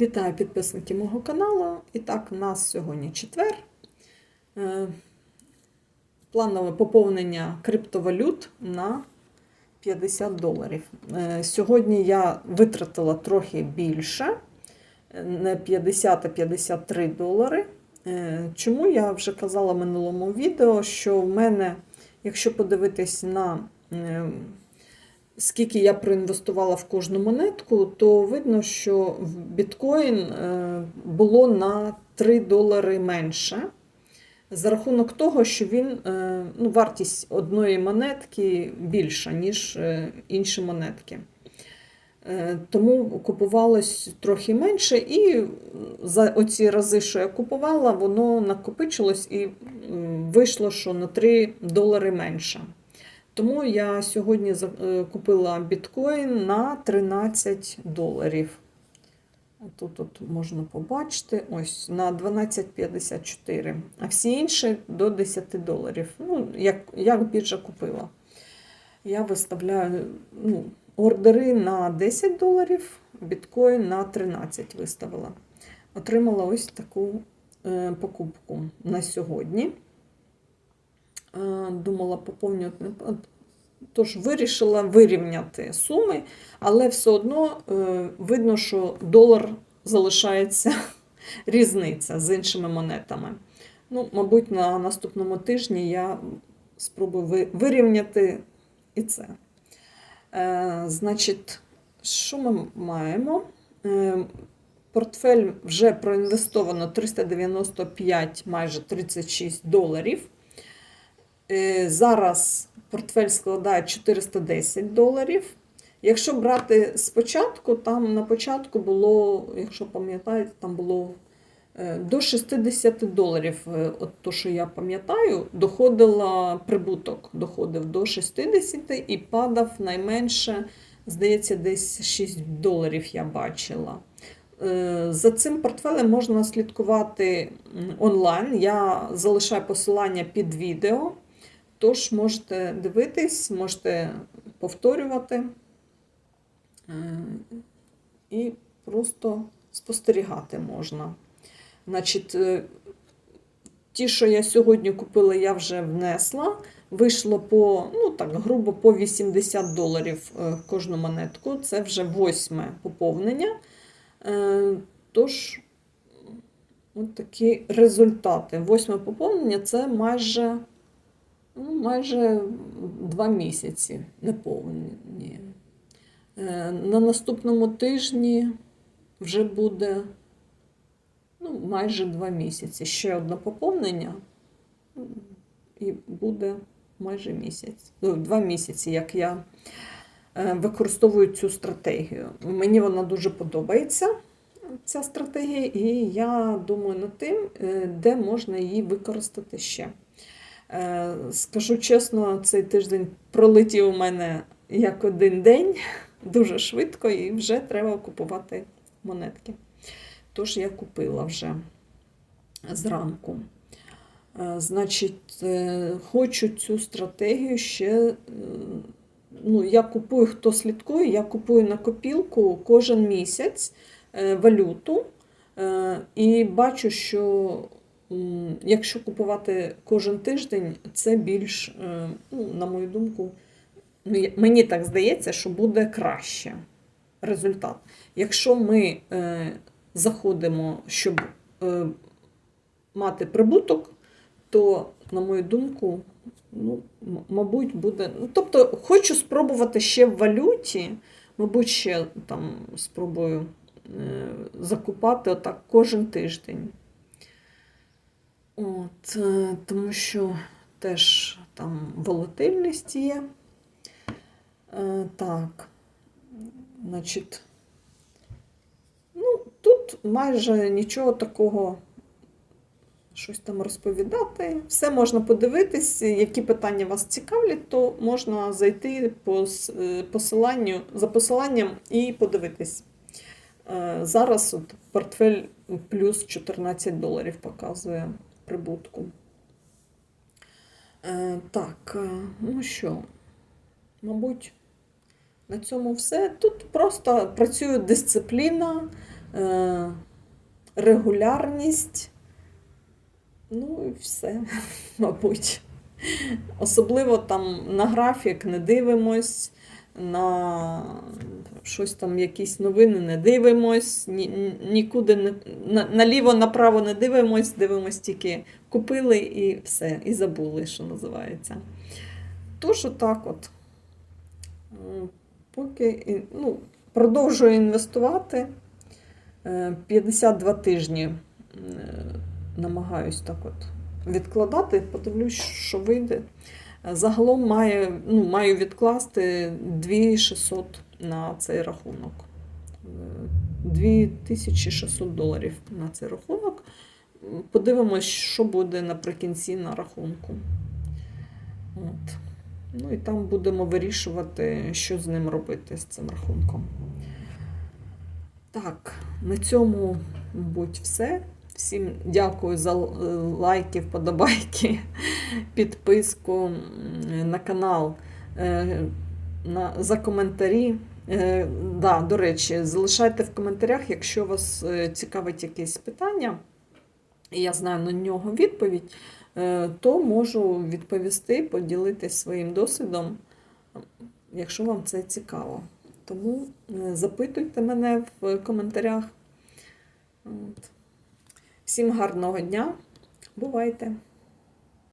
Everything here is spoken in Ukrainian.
Вітаю підписники мого каналу. І так, у нас сьогодні четвер. Е, Планове поповнення криптовалют на 50 доларів. Е, Сьогодні я витратила трохи більше, е, не 50, а 53 долари. Чому я вже казала в минулому відео, що в мене, якщо подивитись на скільки я проінвестувала в кожну монетку, то видно, що в біткоін е, було на 3 долари менше. За рахунок того, що він, е, ну, вартість одної монетки більша, ніж е, інші монетки. Тому купувалось трохи менше, і за оці рази, що я купувала, воно накопичилось і вийшло, що на 3 долари менше. Тому я сьогодні е, купила біткоін на 13 доларів. Тут от можна побачити, ось на 12,54. А всі інші до 10 доларів. Ну, як, як біржа купила. Я виставляю ну, ордери на 10 доларів, біткоін на 13 виставила. Отримала ось таку е, покупку на сьогодні. Думала поповнювати. Тож вирішила вирівняти суми, але все одно е, видно, що долар залишається різниця з іншими монетами. Ну, мабуть, на наступному тижні я спробую вирівняти і це. Е, значить, що ми маємо? Е, портфель вже проінвестовано 395, майже 36 доларів. Е, Зараз портфель складає 410 доларів. Якщо брати спочатку, там на початку було, якщо пам'ятаєте, там було е, до 60 доларів. Е, От то, що я пам'ятаю, доходила прибуток, доходив до 60 і падав найменше, здається, десь 6 доларів я бачила. За цим портфелем можна слідкувати онлайн. Я залишаю посилання під відео. Тож можете дивитись, можете повторювати е, і просто спостерігати можна. Значить, е, ті, що я сьогодні купила, я вже внесла. Вийшло по, ну так, грубо по 80 доларів е, кожну монетку. Це вже восьме поповнення. Тож, от такі результати. Восьме поповнення це майже ну, майже два місяці неповні. Е, На наступному тижні вже буде ну, майже два місяці. Ще одне поповнення і буде майже місяць. Ну, два місяці, як я е, використовую цю стратегію. Мені вона дуже подобається. Ця стратегія, і я думаю над тим, е, де можна її використати ще. Е, Скажу чесно, цей тиждень пролетів у мене як один день, дуже швидко, і вже треба купувати монетки. Тож я купила вже зранку. Е, Значить, е, хочу цю стратегію ще. Ну, я купую, хто слідкує, я купую на копілку кожен місяць валюту. І бачу, що якщо купувати кожен тиждень, це більш, е, ну, на мою думку, ну, мені так здається, що буде краще результат. Якщо ми е, заходимо, щоб е, мати прибуток, то, на мою думку, ну, мабуть, буде. Ну, тобто, хочу спробувати ще в валюті, мабуть, ще там спробую закупати отак кожен тиждень. От, е, тому що теж там волатильність є. Е, Так, значить, ну, тут майже нічого такого щось там розповідати. Все можна подивитись, які питання вас цікавлять, то можна зайти по е, посиланню, за посиланням і подивитись. Зараз от портфель плюс 14 доларів показує прибутку. Е, Так, е, ну що, мабуть, на цьому все. Тут просто працює дисципліна, е, регулярність. Ну і все, мабуть. Особливо там на графік не дивимось, на щось там, якісь новини не дивимось, ні, ні- нікуди не на, наліво, направо не дивимось, дивимось тільки купили і все, і забули, що називається. Тож отак от. Поки ну, продовжую інвестувати. Е, 52 тижні е, намагаюсь так от відкладати, подивлюсь, що вийде. Загалом маю, ну, маю відкласти 2600 на цей рахунок. Е, 2600 доларів на цей рахунок. Подивимось, що буде наприкінці на рахунку. От. Ну і там будемо вирішувати, що з ним робити, з цим рахунком. Так, на цьому, мабуть, все. Всім дякую за лайки, вподобайки, підписку на канал, е, за коментарі. Е, Да, до речі, залишайте в коментарях, якщо вас е, цікавить якесь питання, і я знаю на нього відповідь, то можу відповісти, поділитися своїм досвідом, якщо вам це цікаво. Тому запитуйте мене в коментарях. От. Всім гарного дня. Бувайте!